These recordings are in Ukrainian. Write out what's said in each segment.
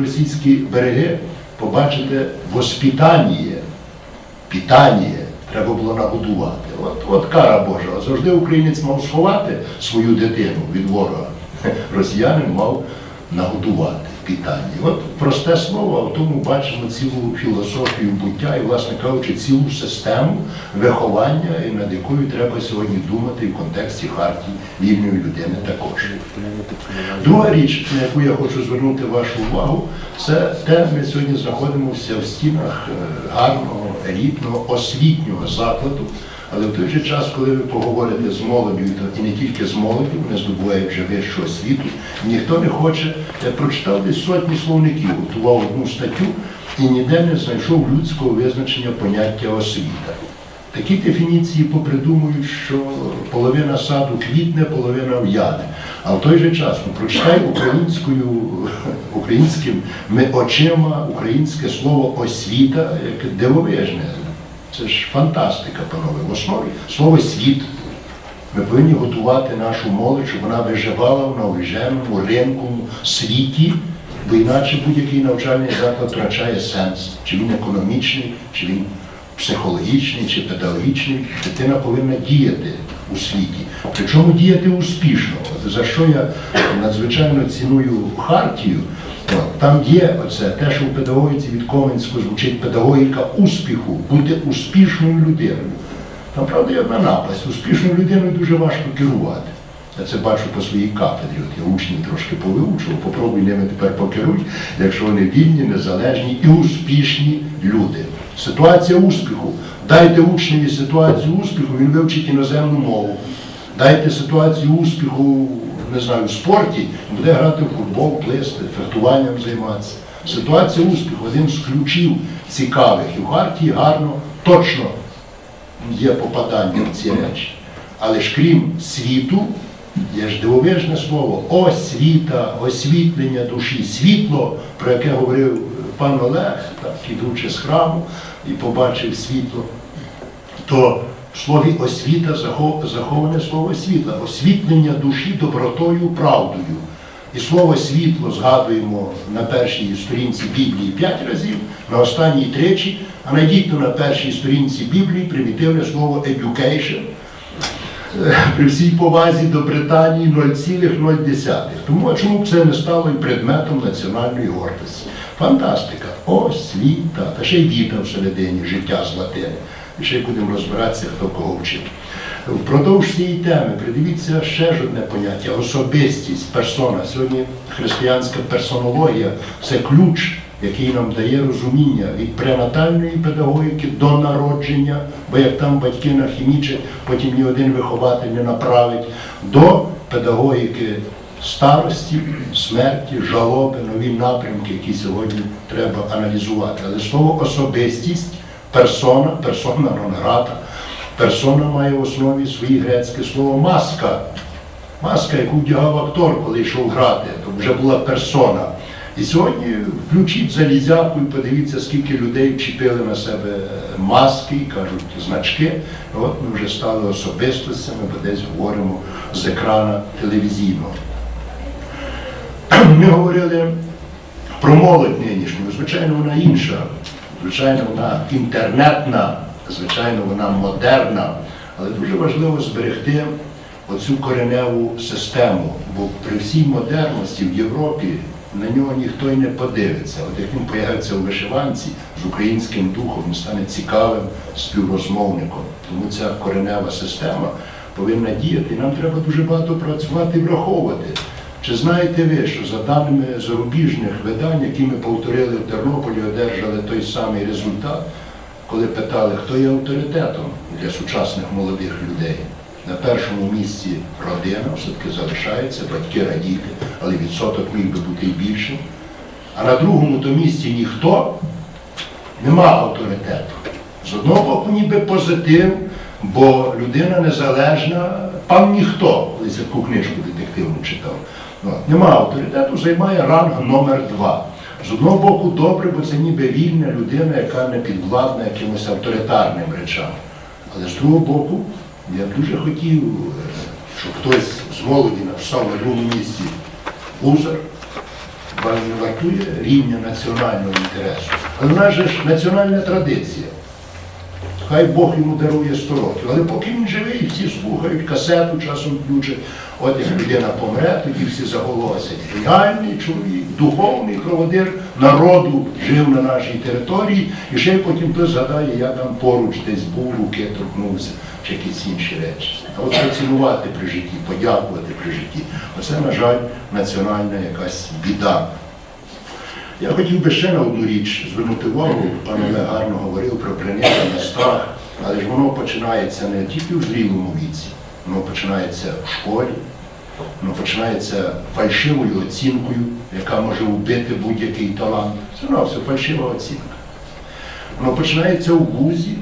російські береги, побачите воспитання, питання треба було нагодувати. От, от кара Божа. Завжди українець мав сховати свою дитину від ворога. Росіянин мав нагодувати питання. От просте слово, а в тому бачимо цілу філософію буття і, власне кажучи, цілу систему виховання, і над якою треба сьогодні думати в контексті хартії вільної людини також. Друга річ, на яку я хочу звернути вашу увагу, це те, ми сьогодні знаходимося в стінах е, гарного, елітного, освітнього закладу. Але в той же час, коли ви поговорите з молоддю, і не тільки з молоддю, вони здобувають вже вищу освіту, ніхто не хоче. Я прочитав десь сотні словників, готував одну статтю і ніде не знайшов людського визначення поняття освіта. Такі дефініції попридумують, що половина саду квітне, половина в'яне. А в той же час ну, прочитай українською, українськими очима українське слово освіта, яке дивовижне. Це ж фантастика, панове. В основі слово світ. Ми повинні готувати нашу молодь, щоб вона виживала в навіженому ринковому світі, бо іначе будь-який навчальний заклад втрачає сенс. Чи він економічний, чи він психологічний, чи педагогічний. Дитина повинна діяти у світі. Причому діяти успішно. За що я надзвичайно ціную хартію. От, Там є оце, те, що в педагогіці від Коменського звучить педагогіка успіху, бути успішною людиною. Там, правда, є одна напасть. Успішною людиною дуже важко керувати. Я це бачу по своїй кафедрі. От я учнів трошки повиучував, попробуй ними тепер покеруй, якщо вони вільні, незалежні і успішні люди. Ситуація успіху. Дайте учневі ситуацію успіху, він вивчить іноземну мову. Дайте ситуацію успіху, не знаю, в спорті, буде грати в футбол, плисти, фехтуванням займатися. Ситуація успіху один з ключів цікавих. І в Хартії гарно, точно є попадання в ці речі. Але ж крім світу, є ж дивовижне слово освіта, освітлення душі, світло, про яке говорив пан Олег, так, ідучи з храму і побачив світло, то в слові освіта заховане слово світла, освітлення душі добротою, правдою. І слово світло згадуємо на першій сторінці Біблії п'ять разів, на останній тричі, а найдіть то на першій сторінці Біблії примітивне слово education. Е, При всій повазі до Британії 0,0. Тому а чому б це не стало і предметом національної гордості? Фантастика, освіта, та ще й віта всередині, життя з латини. Ще будемо розбиратися, хто кого вчив. Впродовж цієї теми придивіться ще ж одне поняття особистість, персона. Сьогодні християнська персонологія це ключ, який нам дає розуміння від пренатальної педагогіки до народження, бо як там батьки нахімічать, потім ні один вихователь не направить, до педагогіки старості, смерті, жалоби, нові напрямки, які сьогодні треба аналізувати. Але слово особистість, персона, персона нон грата, персона має в основі своє грецьке слово маска. Маска, яку вдягав актор, коли йшов грати, то вже була персона. І сьогодні включіть залізяку і подивіться, скільки людей вчепили на себе маски, кажуть, значки. От ми вже стали особистостями, бо десь говоримо з екрана телевізійного. Ми говорили про молодь нинішню. Звичайно, вона інша. Звичайно, вона інтернетна, звичайно, вона модерна. Але дуже важливо зберегти оцю кореневу систему, бо при всій модерності в Європі на нього ніхто й не подивиться. От як він появиться у вишиванці з українським духом, він стане цікавим співрозмовником. Тому ця коренева система повинна діяти. І нам треба дуже багато працювати і враховувати. Чи знаєте ви, що за даними зарубіжних видань, які ми повторили в Тернополі, одержали той самий результат, коли питали, хто є авторитетом для сучасних молодих людей? На першому місці родина все-таки залишається, батьки радіти, але відсоток міг би бути і більшим. А на другому то місці ніхто нема авторитету. З одного боку, ніби позитив, бо людина незалежна, пан ніхто, колись я таку книжку детективну читав. От, Нема авторитету, займає ранг номер два. З одного боку, добре, бо це ніби вільна людина, яка не підвладна якимось авторитарним речам. Але з другого боку, я б дуже хотів, е, щоб хтось з молоді написав на другому місці хіба він не вартує рівня національного інтересу. Але в нас же ж національна традиція. Хай Бог йому дарує 100 років. Але поки він живий, всі слухають, касету часом включать. От як людина помре, тоді всі заголосять. Геніальний чоловік, духовний проводир народу жив на нашій території, і ще потім хтось згадає, я там поруч десь був, руки торкнувся, чи якісь інші речі. А от поцінувати при житті, подякувати при житті. Оце, на жаль, національна якась біда. Я хотів би ще на одну річ звернути увагу, пан Олег гарно говорив про приниження, страх, але ж воно починається не тільки в зрілому віці, воно починається в школі, воно починається фальшивою оцінкою, яка може вбити будь-який талант. Це на все фальшива оцінка. Воно починається у вузі,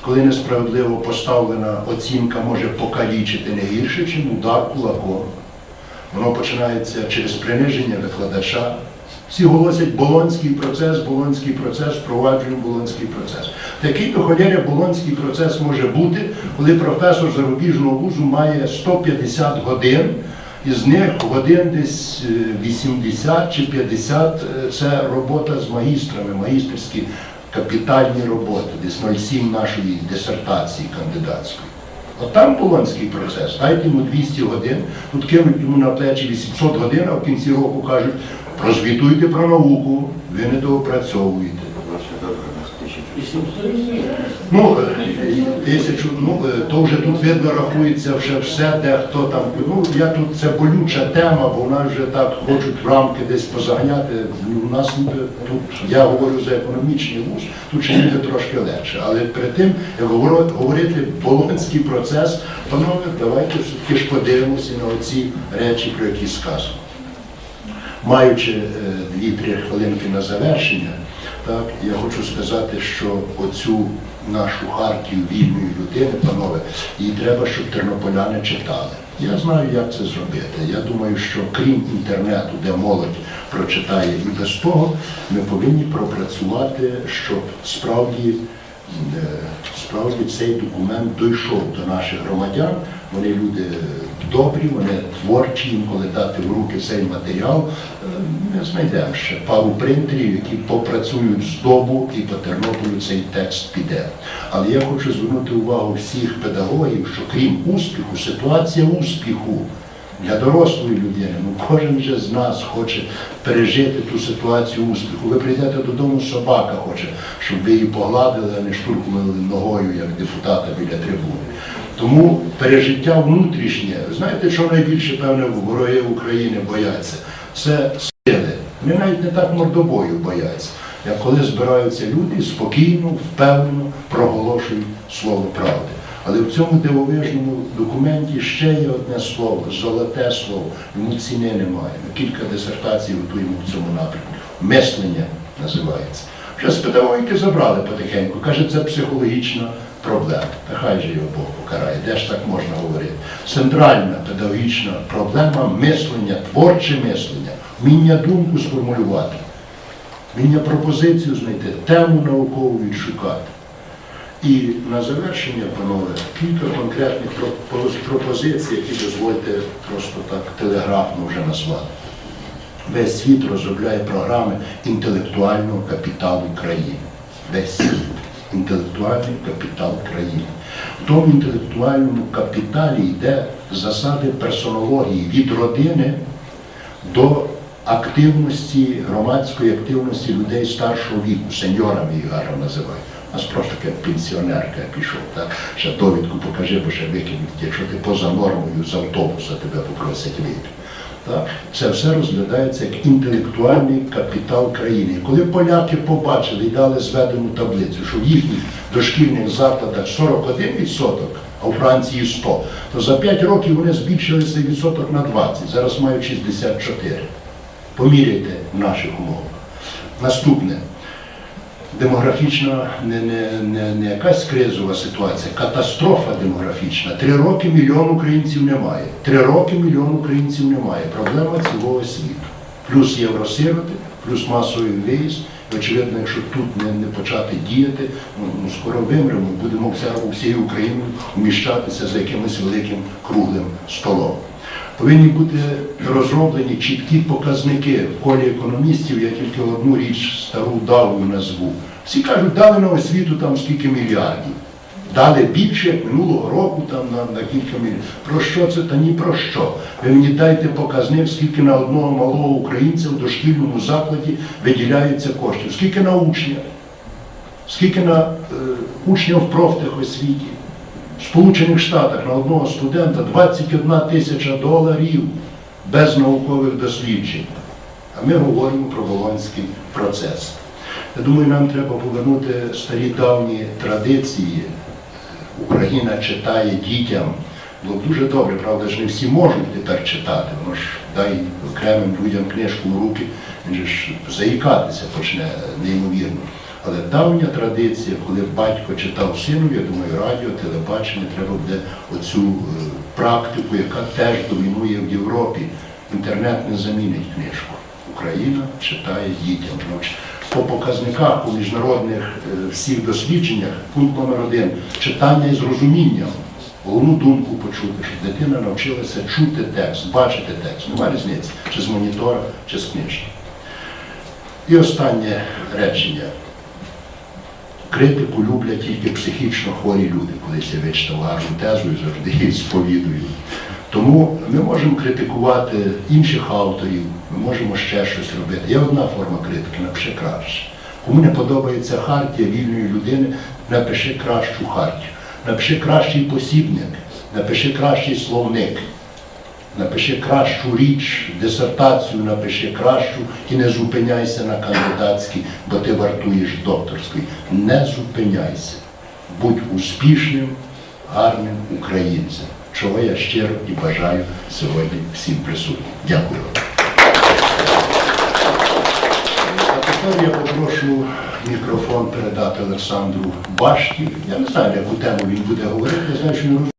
коли несправедливо поставлена оцінка може покалічити не гірше, ніж удар кулаком. Воно починається через приниження викладача. Всі голосять болонський процес, болонський процес, впроваджуємо болонський процес. Такий то болонський процес може бути, коли професор зарубіжного вузу має 150 годин, із них годин десь е, 80 чи 50 е, це робота з магістрами, магістерські капітальні роботи, десь 0,7 нашої дисертації кандидатської. От там Полонський процес, дайте йому 200 годин, тут кинуть йому на плечі 800 годин, а в кінці року кажуть, прозвітуйте про науку, ви не доопрацьовуєте. Ну, е, тисячу, ну, е, то вже тут видно рахується вже все, де хто там. Ну, я тут це болюча тема, бо в нас вже так хочуть рамки десь позаганяти. Ну, У нас тут, я говорю за економічний вуз, тут ще ніби трошки легше. Але перед тим, як говорити болонський процес, панове, давайте все-таки ж подивимося на оці речі, про які сказано. Маючи е, дві-три хвилинки на завершення, так, я хочу сказати, що оцю нашу хартію вільної людини, панове, її треба, щоб тернополяни читали. Я знаю, як це зробити. Я думаю, що крім інтернету, де молодь прочитає і без того, ми повинні пропрацювати, щоб справді е, справді цей документ дійшов до наших громадян. Вони люди добрі, вони творчі, інколи дати в руки цей матеріал. е, Ми знайдемо ще пару принтерів, які попрацюють з добу і по Тернополю цей текст піде. Але я хочу звернути увагу всіх педагогів, що крім успіху, ситуація успіху для дорослої людини. Ну, кожен же з нас хоче пережити ту ситуацію успіху. Ви прийдете додому, собака хоче, щоб ви її погладили, а не штурхнули ногою, як депутата біля трибуни. Тому пережиття внутрішнє, знаєте, що найбільше, певне, вороги України бояться? Це сили. Вони навіть не так мордобою бояться, як коли збираються люди спокійно, впевнено проголошують слово правди. Але в цьому дивовижному документі ще є одне слово, золоте слово, йому ціни немає. Кілька дисертацій готуємо в цьому напрямку. Мислення називається. Вже з педагогіки забрали потихеньку. Каже, це психологічна проблема. Та хай же його Бог покарає. Де ж так можна говорити? Центральна педагогічна проблема мислення, творче мислення, вміння думку сформулювати, вміння пропозицію знайти, тему наукову відшукати. І на завершення, панове, кілька конкретних пропозицій, які дозвольте просто так телеграфно вже назвати. Весь світ розробляє програми інтелектуального капіталу країни. Весь світ. Інтелектуальний капітал країни. В тому інтелектуальному капіталі йде засади персонології від родини до активності, громадської активності людей старшого віку, сеньорами їх гарно називають. У нас просто як пенсіонерка пішов, так? ще довідку покажи, бо ще викинуть, якщо ти поза нормою з автобуса тебе попросять вийти. Це все розглядається як інтелектуальний капітал країни. Коли поляки побачили і дали зведену таблицю, що в їхніх дошкільних закладах 41%, а у Франції 100, то за 5 років вони збільшили цей відсоток на 20, зараз мають 64. Поміряйте в наших умовах. Наступне. Демографічна не, не, не, не якась кризова ситуація, катастрофа демографічна. Три роки мільйон українців немає. Три роки мільйон українців немає. Проблема цілого світу. Плюс євросироти, плюс масовий виїзд. Очевидно, якщо тут не, не почати діяти, ну, ну, скоро вимремо, будемо вся, всією Україною вміщатися за якимось великим круглим столом. Повинні бути розроблені чіткі показники в колі економістів. Я тільки одну річ стару давню назву. Всі кажуть, дали на освіту там скільки мільярдів. Дали більше минулого року там на, на кілька мільйонів. Про що це та ні про що? Ви мені дайте показник, скільки на одного малого українця в дошкільному закладі виділяється коштів, скільки на учня, скільки на е, учня в профтехосвіті. В Сполучених Штатах на одного студента 21 тисяча доларів без наукових досліджень. А ми говоримо про Болонський процес. Я думаю, нам треба повернути старі давні традиції. Україна читає дітям. Було б дуже добре, правда ж не всі можуть тепер читати. Воно ж дай окремим людям книжку в руки, він же ж заїкатися почне неймовірно. Але давня традиція, коли батько читав сину, я думаю, радіо, телебачення, треба буде оцю е, практику, яка теж домінує в Європі. Інтернет не замінить книжку. Україна читає дітям. По показниках, по міжнародних е, всіх дослідженнях, пункт номер один читання із розумінням. Головну думку почути, щоб дитина навчилася чути текст, бачити текст. Нема різниці, чи з монітора, чи з книжки. І останнє речення. Критику люблять тільки психічно хворі люди. Колись я вичитав гарну тезу і завжди її сповідую. Тому ми можемо критикувати інших авторів, ми можемо ще щось робити. Є одна форма критики, напиши краще. Кому не подобається хартія вільної людини, напиши кращу хартію, напиши кращий посібник, напиши кращий словник, напиши кращу річ, дисертацію напиши кращу і не зупиняйся на кандидатській, бо ти вартуєш докторської. Не зупиняйся. Будь успішним, гарним українцем, чого я щиро і бажаю сьогодні всім присутнім. Дякую. А тепер я попрошу мікрофон передати Олександру Башті. Я не знаю, яку тему він буде говорити, я знаю, що він